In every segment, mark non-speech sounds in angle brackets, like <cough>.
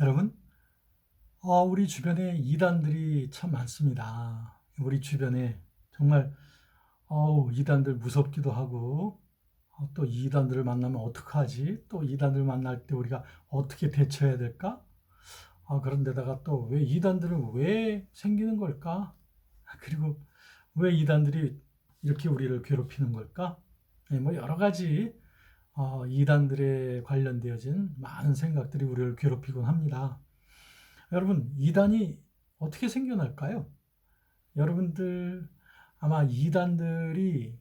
여러분, 어, 우리 주변에 이단들이 참 많습니다. 우리 주변에 정말 어우, 이단들 무섭기도 하고 어, 또 이단들을 만나면 어떡하지? 또 이단들 만날 때 우리가 어떻게 대처해야 될까? 아, 그런데다가 또 왜 이단들은 왜 생기는 걸까? <laughs> 그리고 왜 이단들이 이렇게 우리를 괴롭히는 걸까? 네, 뭐 여러 가지 어, 이단들에 관련되어진 많은 생각들이 우리를 괴롭히곤 합니다. 여러분, 이단이 어떻게 생겨날까요? 여러분들 아마 이단들이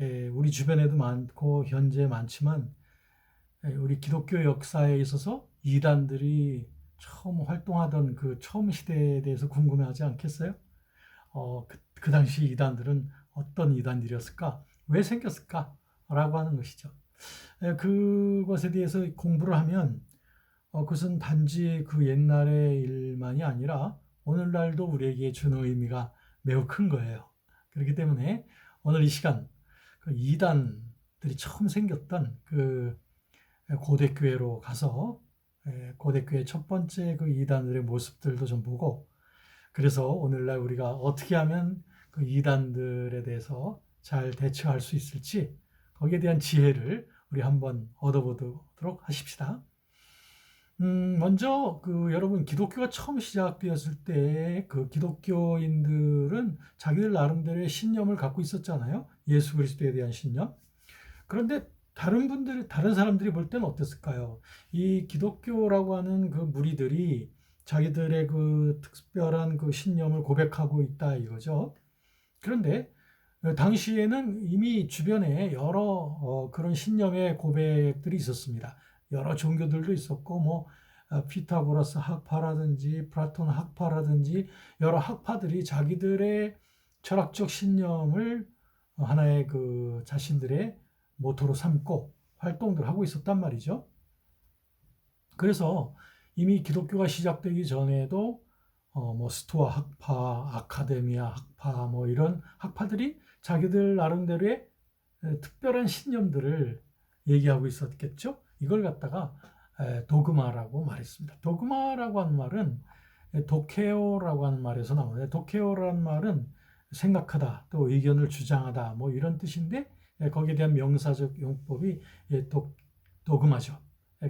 예, 우리 주변에도 많고 현재 많지만 예, 우리 기독교 역사에 있어서 이단들이 처음 활동하던 그 처음 시대에 대해서 궁금해하지 않겠어요? 어, 그, 그 당시 이단들은 어떤 이단들이었을까? 왜 생겼을까? 라고 하는 것이죠. 예, 그것에 대해서 공부를 하면 어, 그것은 단지 그 옛날의 일만이 아니라 오늘날도 우리에게 주는 의미가 매우 큰 거예요. 그렇기 때문에 오늘 이 시간 그 이단들이 처음 생겼던 그 고대 교회로 가서 예, 고대 교회 첫 번째 그 이단들의 모습들도 좀 보고 그래서 오늘날 우리가 어떻게 하면 그 이단들에 대해서 잘 대처할 수 있을지 거기에 대한 지혜를 우리 한번 얻어보도록 하십시다. 음, 먼저 그 여러분 기독교가 처음 시작되었을 때 그 기독교인들은 자기들 나름대로의 신념을 갖고 있었잖아요. 예수 그리스도에 대한 신념. 그런데 다른 분들이 다른 사람들이 볼 때는 어땠을까요? 이 기독교라고 하는 그 무리들이 자기들의 그 특별한 그 신념을 고백하고 있다 이거죠. 그런데 당시에는 이미 주변에 여러 어, 그런 신념의 고백들이 있었습니다. 여러 종교들도 있었고 뭐 어, 피타고라스 학파라든지 플라톤 학파라든지 여러 학파들이 자기들의 철학적 신념을 하나의 그 자신들의 모토로 삼고 활동들 하고 있었단 말이죠. 그래서 이미 기독교가 시작되기 전에도 어 뭐 스토아 학파, 아카데미아 학파 뭐 이런 학파들이 자기들 나름대로의 특별한 신념들을 얘기하고 있었겠죠. 이걸 갖다가 도그마라고 말했습니다. 도그마라고 하는 말은 도케오라고 하는 말에서 나오는데 도케오라는 말은 생각하다 또 의견을 주장하다 뭐 이런 뜻인데 거기에 대한 명사적 용법이 도, 도그마죠.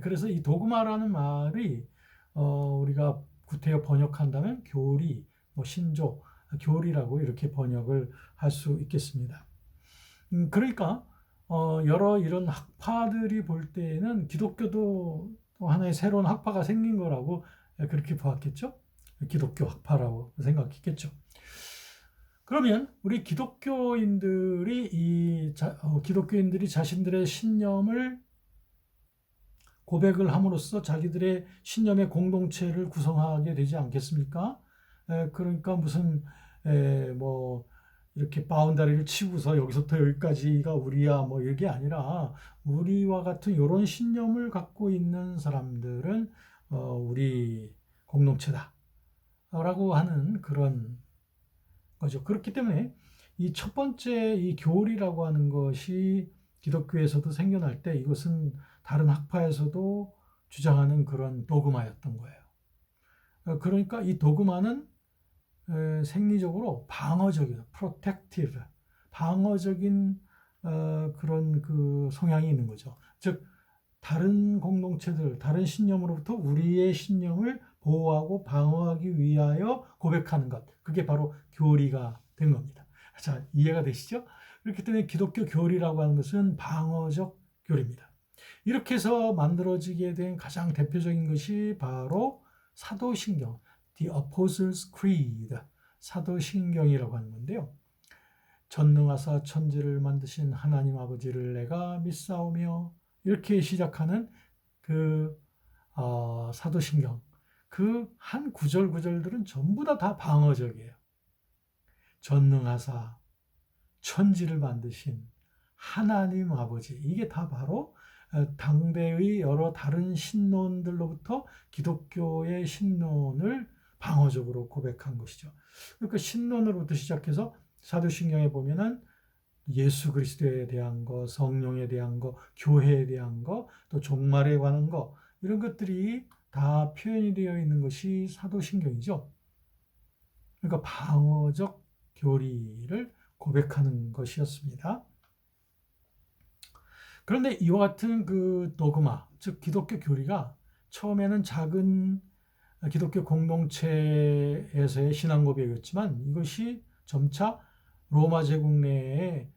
그래서 이 도그마라는 말이 어, 우리가 구태여 번역한다면 교리, 뭐 신조, 교리라고 이렇게 번역을 할 수 있겠습니다. 음, 그러니까 어, 여러 이런 학파들이 볼 때에는 기독교도 또 하나의 새로운 학파가 생긴 거라고 그렇게 보았겠죠. 기독교 학파라고 생각했겠죠. 그러면 우리 기독교인들이 이 자, 어, 기독교인들이 자신들의 신념을 고백을 함으로써 자기들의 신념의 공동체를 구성하게 되지 않겠습니까? 에, 그러니까 무슨 에, 뭐 이렇게 바운다리를 치고서 여기서부터 여기까지가 우리야 뭐 이게 아니라 우리와 같은 이런 신념을 갖고 있는 사람들은 어, 우리 공동체다라고 하는 그런 거죠. 그렇기 때문에 이 첫 번째 이 교리라고 하는 것이 기독교에서도 생겨날 때 이것은 다른 학파에서도 주장하는 그런 도그마였던 거예요. 어, 그러니까 이 도그마는 생리적으로 방어적인, 프로텍티브, 방어적인 어, 그런 그 성향이 있는 거죠. 즉 다른 공동체들, 다른 신념으로부터 우리의 신념을 보호하고 방어하기 위하여 고백하는 것. 그게 바로 교리가 된 겁니다. 자, 이해가 되시죠? 그렇기 때문에 기독교 교리라고 하는 것은 방어적 교리입니다. 이렇게 해서 만들어지게 된 가장 대표적인 것이 바로 사도신경, The Apostles' Creed, 사도신경이라고 하는 건데요. 전능하사 천지를 만드신 하나님 아버지를 내가 믿사오며 이렇게 시작하는 그 어, 사도신경 그 한 구절 구절들은 전부 다 다 방어적이에요. 전능하사 천지를 만드신 하나님 아버지 이게 다 바로 어, 당대의 여러 다른 신론들로부터 기독교의 신론을 방어적으로 고백한 것이죠. 그러니까 신론으로부터 시작해서 사도신경에 보면은 예수 그리스도에 대한 거, 성령에 대한 거, 교회에 대한 거, 또 종말에 관한 거 이런 것들이 다 표현이 되어 있는 것이 사도신경이죠. 그러니까 방어적 교리를 고백하는 것이었습니다. 그런데 이와 같은 그 도그마, 즉 기독교 교리가 처음에는 작은 기독교 공동체에서의 신앙 고백이었지만 이것이 점차 로마 제국 내에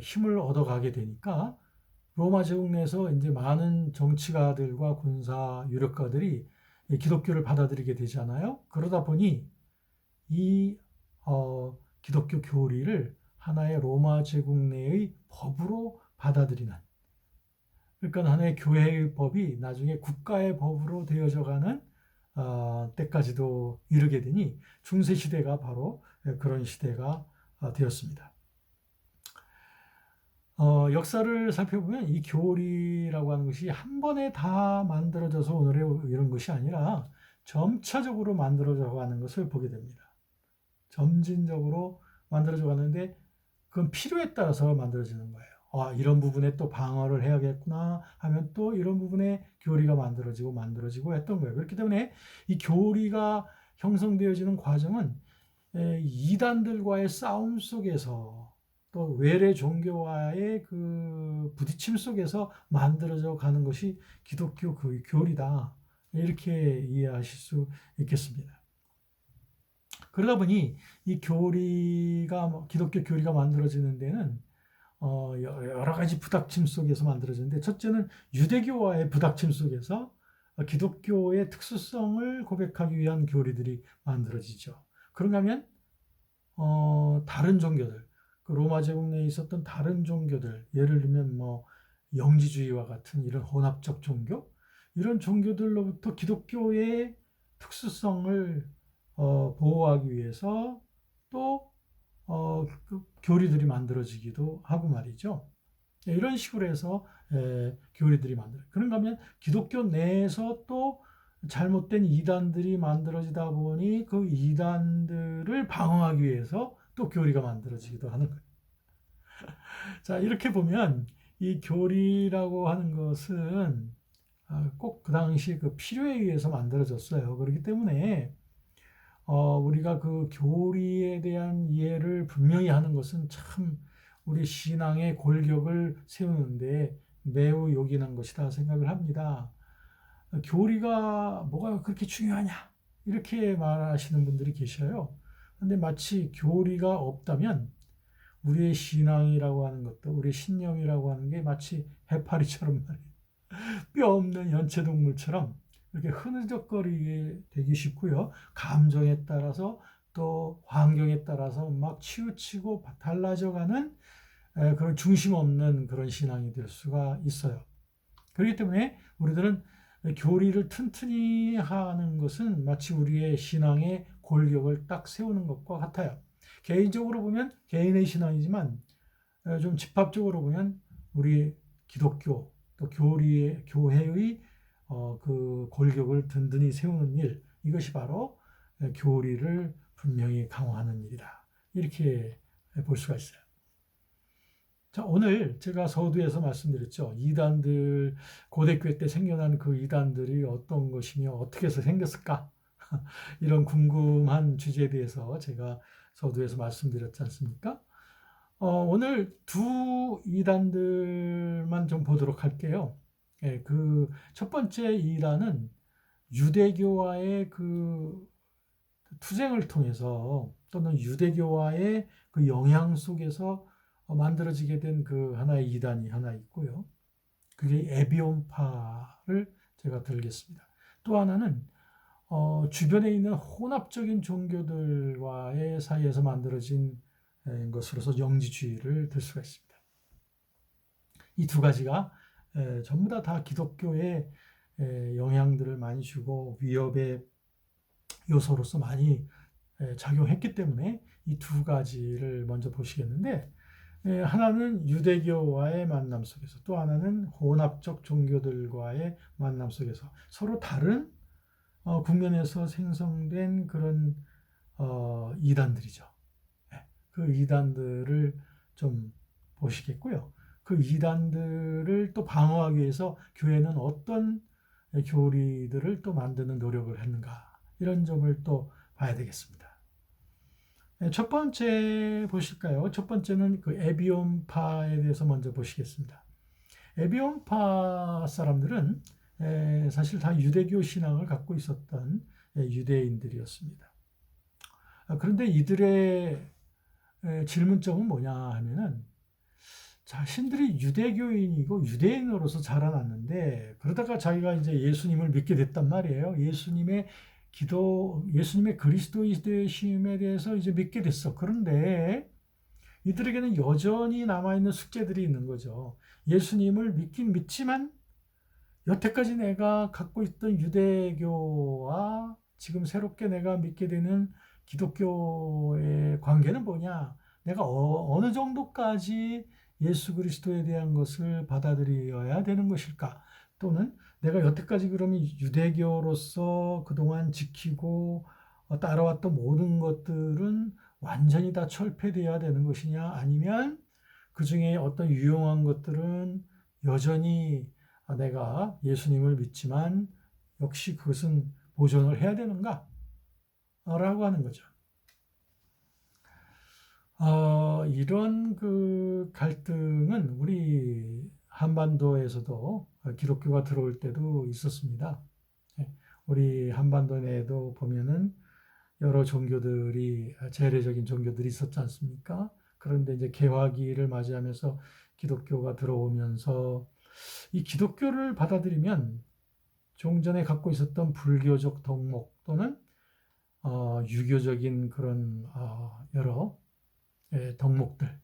힘을 얻어가게 되니까 로마 제국 내에서 이제 많은 정치가들과 군사 유력가들이 기독교를 받아들이게 되잖아요. 그러다 보니 이 어, 기독교 교리를 하나의 로마 제국 내의 법으로 받아들이는 그러니까 하나의 교회의 법이 나중에 국가의 법으로 되어져가는 어, 때까지도 이르게 되니 중세 시대가 바로 그런 시대가 어, 되었습니다. 어, 역사를 살펴보면 이 교리라고 하는 것이 한 번에 다 만들어져서 오늘의 이런 것이 아니라 점차적으로 만들어져 가는 것을 보게 됩니다. 점진적으로 만들어져 가는데 그건 필요에 따라서 만들어지는 거예요. 아, 이런 부분에 또 방어를 해야겠구나 하면 또 이런 부분에 교리가 만들어지고 만들어지고 했던 거예요. 그렇기 때문에 이 교리가 형성되어지는 과정은 이단들과의 싸움 속에서 또 외래 종교와의 그 부딪힘 속에서 만들어져 가는 것이 기독교 그 교리다. 이렇게 이해하실 수 있겠습니다. 그러다 보니 이 교리가 뭐 기독교 교리가 만들어지는 데는 어, 여러 가지 부닥침 속에서 만들어지는데 첫째는 유대교와의 부닥침 속에서 기독교의 특수성을 고백하기 위한 교리들이 만들어지죠. 그런가 하면 어, 다른 종교들, 그 로마 제국 내에 있었던 다른 종교들, 예를 들면 뭐 영지주의와 같은 이런 혼합적 종교, 이런 종교들로부터 기독교의 특수성을 어, 보호하기 위해서 또 어, 그 교리들이 만들어지기도 하고 말이죠. 네, 이런 식으로 해서 에, 교리들이 만들어. 그런가 하면 기독교 내에서 또 잘못된 이단들이 만들어지다 보니 그 이단들을 방어하기 위해서 또 교리가 만들어지기도 하는 거예요. <laughs> 자, 이렇게 보면 이 교리라고 하는 것은 아, 꼭그 당시 그 필요에 의해서 만들어졌어요. 그렇기 때문에 어, 우리가 그 교리에 대한 이해를 분명히 하는 것은 참 우리 신앙의 골격을 세우는데 매우 요긴한 것이다 생각을 합니다. 교리가 뭐가 그렇게 중요하냐? 이렇게 말하시는 분들이 계셔요. 근데 마치 교리가 없다면 우리의 신앙이라고 하는 것도 우리의 신령이라고 하는 게 마치 해파리처럼 말이에요. <laughs> 뼈 없는 연체동물처럼 이렇게 흐느적거리게 되기 쉽고요. 감정에 따라서 또 환경에 따라서 막 치우치고 달라져가는 그런 중심 없는 그런 신앙이 될 수가 있어요. 그렇기 때문에 우리들은 교리를 튼튼히 하는 것은 마치 우리의 신앙의 골격을 딱 세우는 것과 같아요. 개인적으로 보면 개인의 신앙이지만 좀 집합적으로 보면 우리 기독교 또 교리의 교회의 어, 그 골격을 든든히 세우는 일 이것이 바로 교리를 분명히 강화하는 일이다. 이렇게 볼 수가 있어요. 자, 오늘 제가 서두에서 말씀드렸죠. 이단들, 고대교회 때 생겨난 그 이단들이 어떤 것이며 어떻게 해서 생겼을까? <laughs> 이런 궁금한 주제에 대해서 제가 서두에서 말씀드렸지 않습니까? 어, 오늘 두 이단들만 좀 보도록 할게요. 예, 그 첫 번째 이단은 유대교와의 그 투쟁을 통해서 또는 유대교와의 그 영향 속에서 만들어지게 된 그 하나의 이단이 하나 있고요. 그게 에비온파를 제가 들겠습니다. 또 하나는 어, 주변에 있는 혼합적인 종교들과의 사이에서 만들어진 것으로서 영지주의를 들 수가 있습니다. 이 두 가지가 에, 전부 다, 다 기독교의 에, 영향들을 많이 주고 위협의 요소로서 많이 에, 작용했기 때문에 이 두 가지를 먼저 보시겠는데 에, 하나는 유대교와의 만남 속에서 또 하나는 혼합적 종교들과의 만남 속에서 서로 다른 어, 국면에서 생성된 그런 어, 이단들이죠. 예, 그 이단들을 좀 보시겠고요. 그 이단들을 또 방어하기 위해서 교회는 어떤 교리들을 또 만드는 노력을 했는가 이런 점을 또 봐야 되겠습니다. 네, 첫 번째 보실까요? 첫 번째는 그 에비온파에 대해서 먼저 보시겠습니다. 에비온파 사람들은 사실 다 유대교 신앙을 갖고 있었던 유대인들이었습니다. 아, 그런데 이들의 질문점은 뭐냐 하면은 자신들이 유대교인이고 유대인으로서 자라났는데 그러다가 자기가 이제 예수님을 믿게 됐단 말이에요. 예수님의 기도, 예수님의 그리스도의 되심에 대해서 이제 믿게 됐어. 그런데 이들에게는 여전히 남아있는 숙제들이 있는 거죠. 예수님을 믿긴 믿지만 여태까지 내가 갖고 있던 유대교와 지금 새롭게 내가 믿게 되는 기독교의 관계는 뭐냐? 내가 어, 느 정도까지 예수 그리스도에 대한 것을 받아들여야 되는 것일까? 또는 내가 여태까지 그러면 유대교로서 그동안 지키고 어, 따라왔던 모든 것들은 완전히 다 철폐되어야 되는 것이냐? 아니면 그 중에 어떤 유용한 것들은 여전히 내가 예수님을 믿지만 역시 그것은 보존을 해야 되는가? 라고 하는 거죠. 어, 이런 그 갈등은 우리 한반도에서도 기독교가 들어올 때도 있었습니다. 예, 우리 한반도 내에도 보면은 여러 종교들이 재래적인 종교들이 있었지 않습니까? 그런데 이제 개화기를 맞이하면서 기독교가 들어오면서 이 기독교를 받아들이면 종전에 갖고 있었던 불교적 덕목 또는 어, 유교적인 그런 어, 여러 예, 덕목들.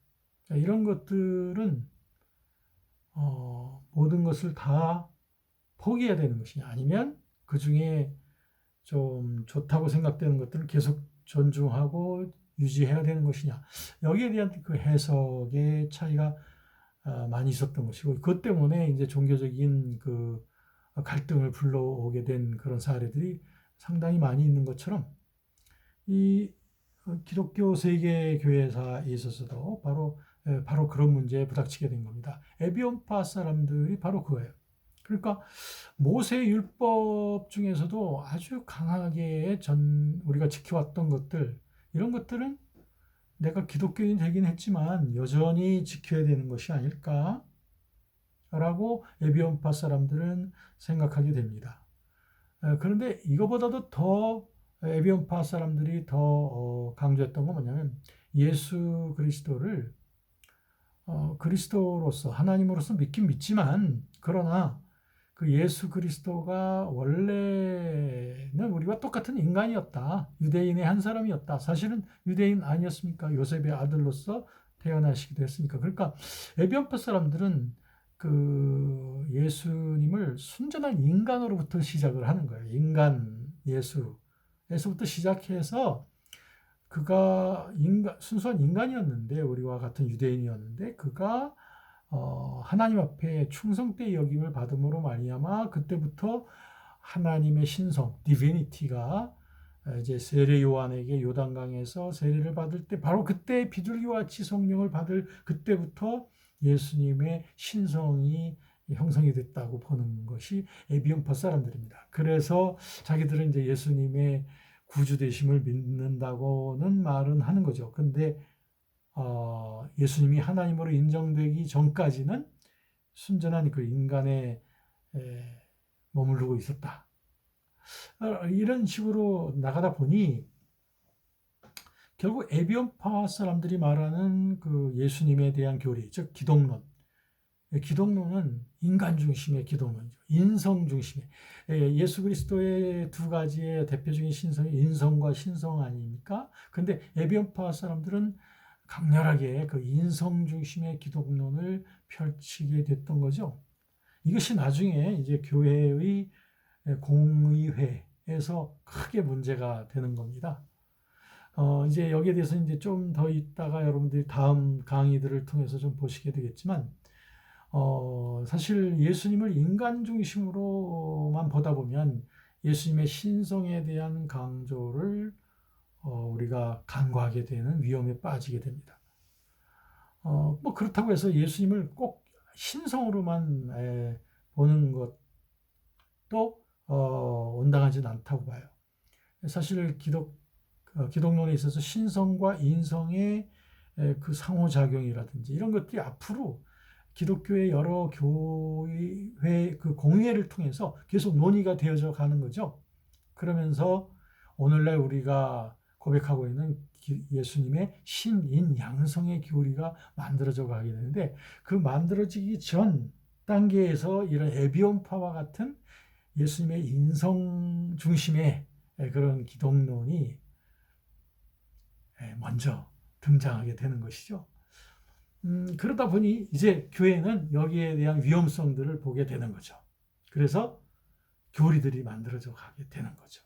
이런 것들은 어, 모든 것을 다 포기해야 되는 것이냐. 아니면 그 중에 좀 좋다고 생각되는 것들을 계속 존중하고 유지해야 되는 것이냐. 여기에 대한 그 해석의 차이가 어, 많이 있었던 것이고 그것 때문에 이제 종교적인 그 갈등을 불러오게 된 그런 사례들이 상당히 많이 있는 것처럼 이 기독교 세계 교회사에 있어서도 바로 바로 그런 문제에 부닥치게 된 겁니다. 에비온파 사람들이 바로 그거예요. 그러니까 모세 율법 중에서도 아주 강하게 전 우리가 지켜왔던 것들 이런 것들은 내가 기독교인 되긴 했지만 여전히 지켜야 되는 것이 아닐까? 라고 에비온파 사람들은 생각하게 됩니다. 그런데 이거보다도 더 에비온파 사람들이 더 어, 강조했던 건 뭐냐면 예수 그리스도를 어, 그리스도로서 하나님으로서 믿긴 믿지만 그러나 그 예수 그리스도가 원래는 우리와 똑같은 인간이었다. 유대인의 한 사람이었다. 사실은 유대인 아니었습니까? 요셉의 아들로서 태어나시기도 했으니까. 그러니까 에비온파 사람들은 그 예수님을 순전한 인간으로부터 시작을 하는 거예요. 인간 예수 에서부터 시작해서 그가 인간, 순수한 인간이었는데 우리와 같은 유대인이었는데 그가 어, 하나님 앞에 충성되 여김을 받음으로 말미암아 그때부터 하나님의 신성 디비니티가 이제 세례 요한에게 요단강에서 세례를 받을 때 바로 그때 비둘기와 같이 성령을 받을 그때부터 예수님의 신성이 형성이 됐다고 보는 것이 에비온파 사람들입니다. 그래서 자기들은 이제 예수님의 구주 되심을 믿는다고는 말은 하는 거죠. 근데 어, 예수님이 하나님으로 인정되기 전까지는 순전한 그 인간에 에, 머무르고 있었다. 어, 이런 식으로 나가다 보니 결국 에비온파 사람들이 말하는 그 예수님에 대한 교리, 즉 기독론, 기독론은 인간 중심의 기독론이죠. 인성 중심의 예수 그리스도의 두 가지의 대표적인 신성이 인성과 신성 아닙니까? 근데 에비온파 사람들은 강렬하게 그 인성 중심의 기독론을 펼치게 됐던 거죠. 이것이 나중에 이제 교회의 공의회에서 크게 문제가 되는 겁니다. 어, 이제 여기에 대해서 이제 좀 더 있다가 여러분들이 다음 강의들을 통해서 좀 보시게 되겠지만, 어, 사실 예수님을 인간 중심으로만 보다 보면 예수님의 신성에 대한 강조를 어, 우리가 간과하게 되는 위험에 빠지게 됩니다. 어, 뭐 그렇다고 해서 예수님을 꼭 신성으로만 에, 보는 것도 또 어, 온당하지는 않다고 봐요. 사실 기독 어, 기독론에 있어서 신성과 인성의 에, 그 상호작용이라든지 이런 것들이 앞으로 기독교의 여러 교회 그 공회를 통해서 계속 논의가 되어져 가는 거죠. 그러면서 오늘날 우리가 고백하고 있는 기- 예수님의 신인 양성의 교리가 만들어져 가게 되는데 그 만들어지기 전 단계에서 이런 에비온파와 같은 예수님의 인성 중심의 그런 기독론이 먼저 등장하게 되는 것이죠. 음, 그러다 보니 이제 교회는 여기에 대한 위험성들을 보게 되는 거죠. 그래서 교리들이 만들어져 가게 되는 거죠.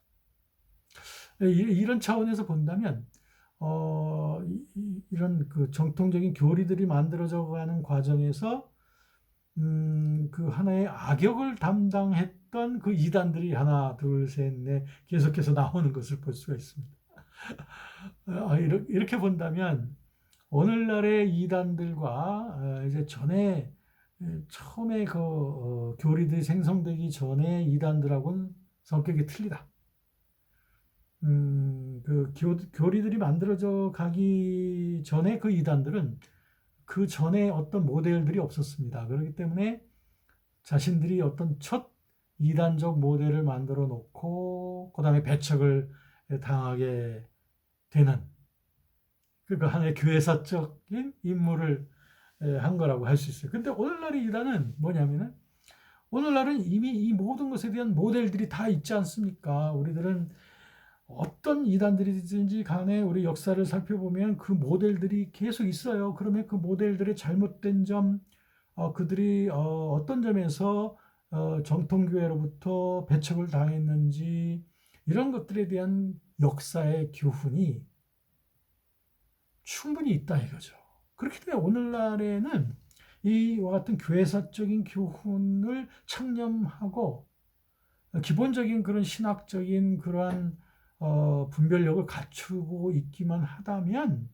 이- 이런 차원에서 본다면 어, 이- 이런 그 정통적인 교리들이 만들어져 가는 과정에서 음, 그 하나의 악역을 담당했던 그 이단들이 하나, 둘, 셋, 넷 계속해서 나오는 것을 볼 수가 있습니다. <laughs> 아, 이렇게, 이렇게 본다면 오늘날의 이단들과 어, 이제 전에 에, 처음에 그 어, 교리들이 생성되기 전에 이단들하고는 성격이 틀리다. 음, 그 교, 교리들이 만들어져 가기 전에 그 이단들은 그 전에 어떤 모델들이 없었습니다. 그렇기 때문에 자신들이 어떤 첫 이단적 모델을 만들어 놓고 그 다음에 배척을 당하게 되는 그 하나의 교회사적인 임무를 한 거라고 할 수 있어요. 근데 오늘날의 이단은 뭐냐면은 오늘날은 이미 이 모든 것에 대한 모델들이 다 있지 않습니까? 우리들은 어떤 이단들이든지 간에 우리 역사를 살펴보면 그 모델들이 계속 있어요. 그러면 그 모델들의 잘못된 점, 어, 그들이 어, 떤 점에서 어, 정통교회로부터 배척을 당했는지 이런 것들에 대한 역사의 교훈이 충분히 있다 이거죠. 그렇기 때문에 오늘날에는 이와 같은 교회사적인 교훈을 창념하고 기본적인 그런 신학적인 그러한 어, 분별력을 갖추고 있기만 하다면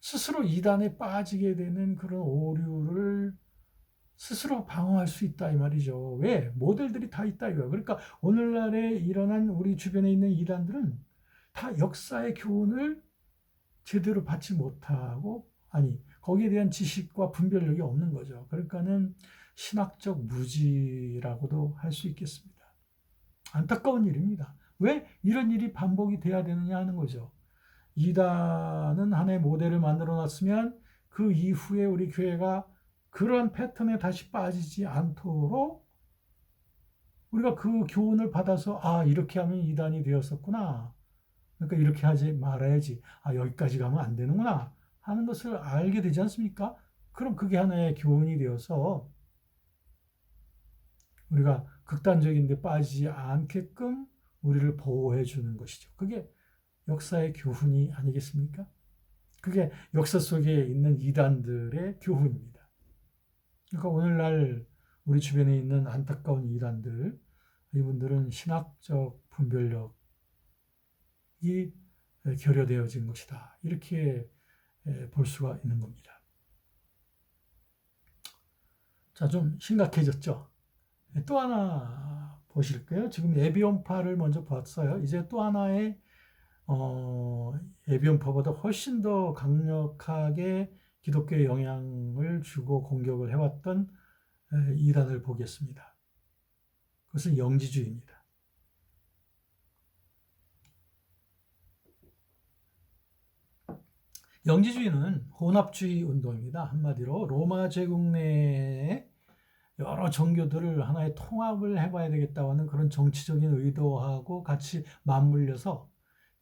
스스로 이단에 빠지게 되는 그런 오류를 스스로 방어할 수 있다 이 말이죠. 왜? 모델들이 다 있다 이거야. 그러니까 오늘날에 일어난 우리 주변에 있는 이단들은 다 역사의 교훈을 제대로 받지 못하고 아니 거기에 대한 지식과 분별력이 없는 거죠. 그러니까는 신학적 무지라고도 할 수 있겠습니다. 안타까운 일입니다. 왜 이런 일이 반복이 돼야 되느냐 하는 거죠. 이단은 하나의 모델을 만들어 놨으면 그 이후에 우리 교회가 그러한 패턴에 다시 빠지지 않도록 우리가 그 교훈을 받아서 아 이렇게 하면 이단이 되었었구나. 그러니까 이렇게 하지 말아야지. 아 여기까지 가면 안 되는구나 하는 것을 알게 되지 않습니까? 그럼 그게 하나의 교훈이 되어서 우리가 극단적인 데 빠지지 않게끔 우리를 보호해 주는 것이죠. 그게 역사의 교훈이 아니겠습니까? 그게 역사 속에 있는 이단들의 교훈입니다. 그러니까 오늘날 우리 주변에 있는 안타까운 이단들, 이분들은 신학적 분별력 이 결여되어진 것이다. 이렇게 볼 수가 있는 겁니다. 자, 좀 심각해졌죠? 또 하나 보실까요? 지금 에비온파를 먼저 봤어요. 이제 또 하나의 어, 에비온파보다 훨씬 더 강력하게 기독교에 영향을 주고 공격을 해왔던 이단을 보겠습니다. 그것은 영지주의입니다. 영지주의는 혼합주의 운동입니다. 한마디로 로마 제국 내에 여러 종교들을 하나의 통합을 해봐야 되겠다고 하는 그런 정치적인 의도하고 같이 맞물려서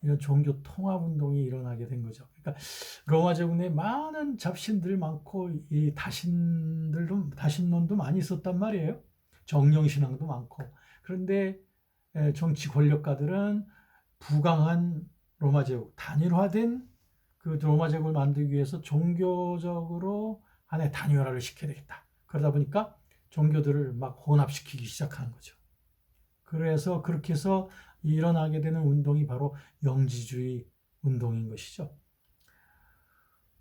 이런 종교 통합 운동이 일어나게 된 거죠. 그러니까 로마 제국 내 많은 잡신들 많고 이 다신들도 다신론도 많이 있었단 말이에요. 정령 신앙도 많고 그런데 정치 권력가들은 부강한 로마 제국 단일화된 그 로마 제국을 만들기 위해서 종교적으로 하나의 단일화를 시켜야 되겠다. 그러다 보니까 종교들을 막 혼합시키기 시작하는 거죠. 그래서 그렇게 해서 일어나게 되는 운동이 바로 영지주의 운동인 것이죠.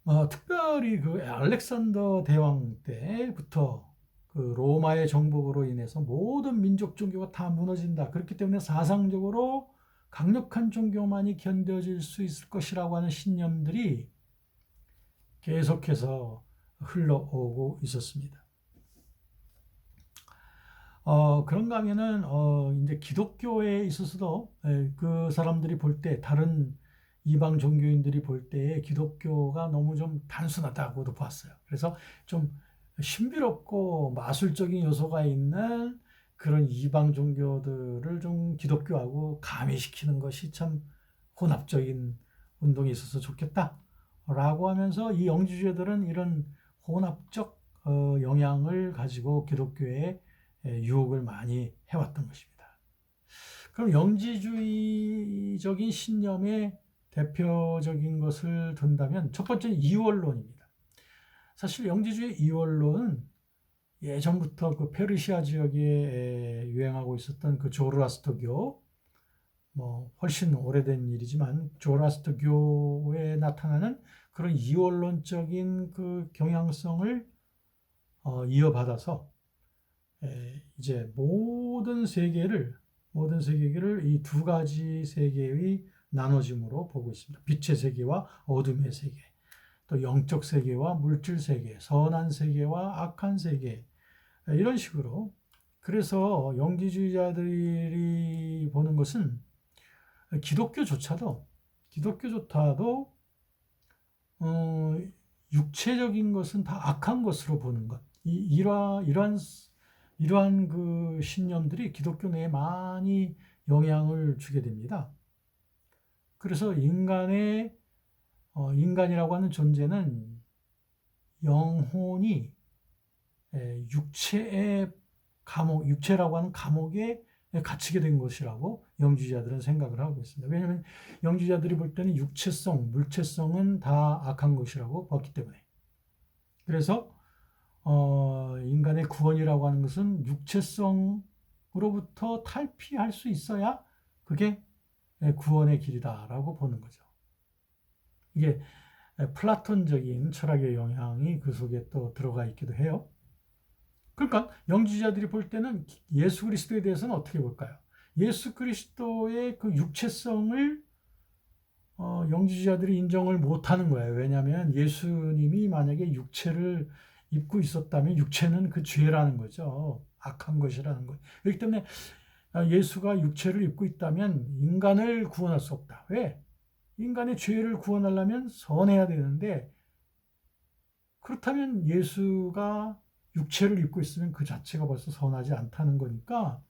어, 특별히 그 알렉산더 대왕 때부터 그 로마의 정복으로 인해서 모든 민족 종교가 다 무너진다. 그렇기 때문에 사상적으로 강력한 종교만이 견뎌질 수 있을 것이라고 하는 신념들이 계속해서 흘러오고 있었습니다. 어, 그런가 하면은, 어, 이제 기독교에 있어서도 에, 그 사람들이 볼 때, 다른 이방 종교인들이 볼 때 기독교가 너무 좀 단순하다고도 봤어요. 그래서 좀 신비롭고 마술적인 요소가 있는 그런 이방 종교들을 좀 기독교하고 가미시키는 것이 참 혼합적인 운동이 있어서 좋겠다. 라고 하면서 이 영지주의들은 이런 혼합적 어, 영향을 가지고 기독교에 유혹을 많이 해왔던 것입니다. 그럼 영지주의적인 신념의 대표적인 것을 든다면 첫 번째는 이원론입니다. 사실 영지주의 이원론은 예전부터 그 페르시아 지역에 유행하고 있었던 그 조르아스터교, 뭐 훨씬 오래된 일이지만 조르아스터교에 나타나는 그런 이원론적인 그 경향성을 어, 이어받아서 에, 이제 모든 세계를 모든 세계를 이 두 가지 세계의 나눠짐으로 보고 있습니다. 빛의 세계와 어둠의 세계, 또 영적 세계와 물질 세계, 선한 세계와 악한 세계 이런 식으로 그래서 영지주의자들이 보는 것은 기독교조차도 기독교조차도 어, 육체적인 것은 다 악한 것으로 보는 것. 이, 이러, 이러한 이러한 그 신념들이 기독교 내에 많이 영향을 주게 됩니다. 그래서 인간의 어, 인간이라고 하는 존재는 영혼이 육체의 감옥, 육체라고 하는 감옥에 갇히게 된 것이라고 영주자들은 생각을 하고 있습니다. 왜냐하면 영주자들이 볼 때는 육체성, 물체성은 다 악한 것이라고 봤기 때문에. 그래서 어, 인간의 구원이라고 하는 것은 육체성으로부터 탈피할 수 있어야 그게 예, 구원의 길이다라고 보는 거죠. 이게 플라톤적인 철학의 영향이 그 속에 또 들어가 있기도 해요. 그러니까 영지자들이 볼 때는 예수 그리스도에 대해서는 어떻게 볼까요? 예수 그리스도의 그 육체성을 어, 영지자들이 인정을 못하는 거예요. 왜냐하면 예수님이 만약에 육체를 입고 있었다면 육체는 그 죄라는 거죠. 악한 것이라는 거예요. 그렇기 때문에 아, 예수가 육체를 입고 있다면 인간을 구원할 수 없다. 왜? 인간의 죄를 구원하려면 선해야 되는데 그렇다면 예수가 육체를 입고 있으면 그 자체가 벌써 선하지 않다는 거니까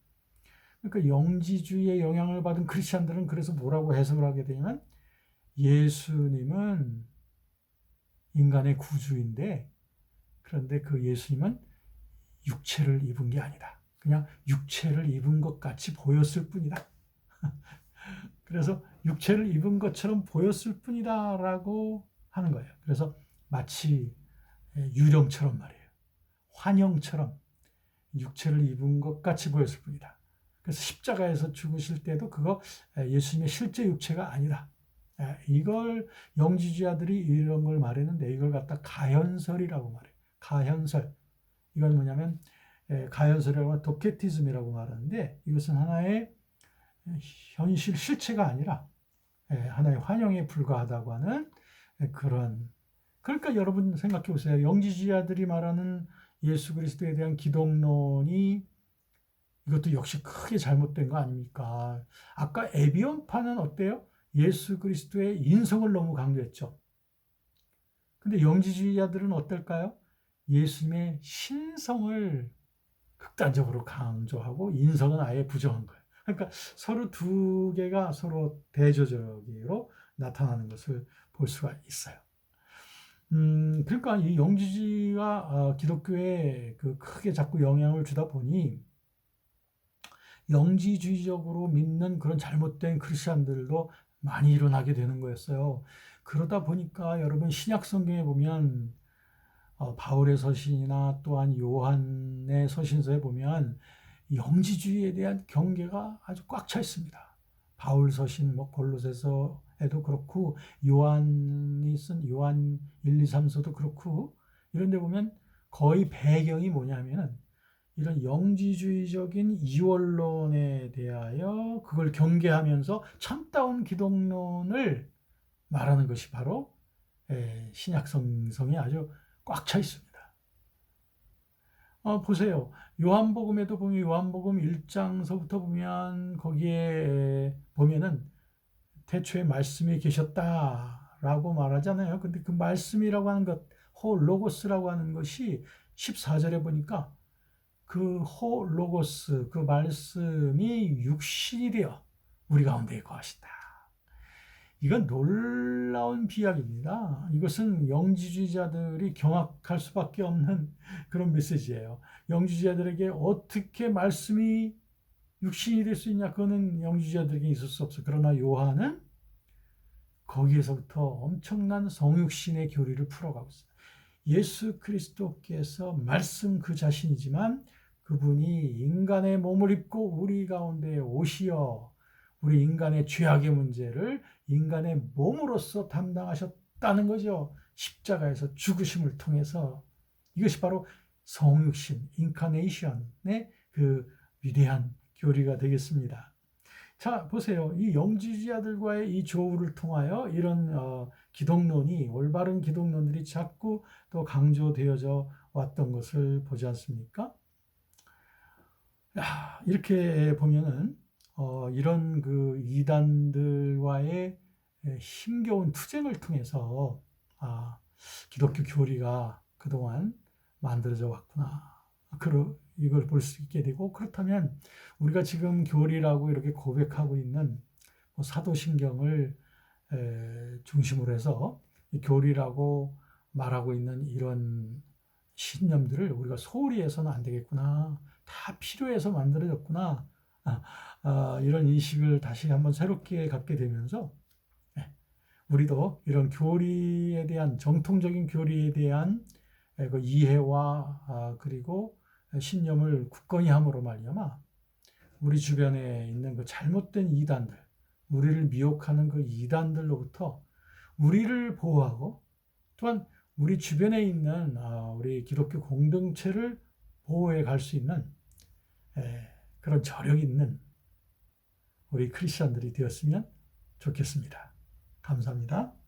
그러니까 영지주의의 영향을 받은 크리스천들은 그래서 뭐라고 해석을 하게 되냐면 예수님은 인간의 구주인데 그런데 그 예수님은 육체를 입은 게 아니다. 그냥 육체를 입은 것 같이 보였을 뿐이다. <laughs> 그래서 육체를 입은 것처럼 보였을 뿐이다라고 하는 거예요. 그래서 마치 유령처럼 말이에요. 환영처럼 육체를 입은 것 같이 보였을 뿐이다. 그래서 십자가에서 죽으실 때도 그거 예수님의 실제 육체가 아니다. 이걸 영지주의자들이 이런 걸 말했는데 이걸 갖다 가현설이라고 말해요. 가현설. 이건 뭐냐면 가연설이라고 하면 도케티즘이라고 말하는데 이것은 하나의 현실 실체가 아니라 하나의 환영에 불과하다고 하는 그런 그러니까 여러분 생각해 보세요. 영지주의자들이 말하는 예수 그리스도에 대한 기독론이 이것도 역시 크게 잘못된 거 아닙니까? 아까 에비온파는 어때요? 예수 그리스도의 인성을 너무 강조했죠. 근데 영지주의자들은 어떨까요? 예수님의 신성을 극단적으로 강조하고 인성은 아예 부정한 거예요. 그러니까 서로 두 개가 서로 대조적으로 나타나는 것을 볼 수가 있어요. 음, 그러니까 이 영지주의가 어, 기독교에 그 크게 자꾸 영향을 주다 보니 영지주의적으로 믿는 그런 잘못된 크리스천들도 많이 일어나게 되는 거였어요. 그러다 보니까 여러분 신약 성경에 보면 어, 바울의 서신이나 또한 요한의 서신서에 보면 영지주의에 대한 경계가 아주 꽉 차 있습니다. 바울 서신, 뭐 골로새서 에도 그렇고 요한이 쓴 요한 1, 2, 3서도 그렇고 이런 데 보면 거의 배경이 뭐냐면은 이런 영지주의적인 이원론에 대하여 그걸 경계하면서 참다운 기독론을 말하는 것이 바로 에, 신약 성성에 아주 꽉 차 있습니다. 어, 보세요. 요한복음에도 보면 요한복음 1장서부터 보면 거기에 보면은 태초에 말씀이 계셨다라고 말하잖아요. 근데 그 말씀이라고 하는 것, 호 로고스라고 하는 것이 14절에 보니까 그 호 로고스, 그 말씀이 육신이 되어 우리 가운데 거하신다. 이건 놀라운 비약입니다. 이것은 영지주의자들이 경악할 수밖에 없는 그런 메시지예요. 영지주의자들에게 어떻게 말씀이 육신이 될 수 있냐? 그거는 영지주의자들에게 있을 수 없어. 그러나 요한은 거기에서부터 엄청난 성육신의 교리를 풀어가고 있어요. 예수 그리스도께서 말씀 그 자신이지만 그분이 인간의 몸을 입고 우리 가운데 오시어 우리 인간의 죄악의 문제를 인간의 몸으로서 담당하셨다는 거죠. 십자가에서 죽으심을 통해서 이것이 바로 성육신, 인카네이션의 그 위대한 교리가 되겠습니다. 자, 보세요. 이 영지주의자들과의 이 조우를 통하여 이런 어, 기독론이 올바른 기독론들이 자꾸 또 강조되어져 왔던 것을 보지 않습니까? 야, 이렇게 보면은 어, 이런 그 이단들과의 힘겨운 투쟁을 통해서 아, 기독교 교리가 그동안 만들어져 왔구나. 그러, 이걸 볼 수 있게 되고 그렇다면 우리가 지금 교리라고 이렇게 고백하고 있는 뭐 사도신경을 에, 중심으로 해서 교리라고 말하고 있는 이런 신념들을 우리가 소홀히 해서는 안 되겠구나. 다 필요해서 만들어졌구나. 아, 아, 이런 인식을 다시 한번 새롭게 갖게 되면서 네, 우리도 이런 교리에 대한 정통적인 교리에 대한 그 이해와 아, 그리고 신념을 굳건히 함으로 말미암아 우리 주변에 있는 그 잘못된 이단들, 우리를 미혹하는 그 이단들로부터 우리를 보호하고 또한 우리 주변에 있는 아, 우리 기독교 공동체를 보호해 갈 수 있는 그런 저력 있는 우리 크리스천들이 되었으면 좋겠습니다. 감사합니다.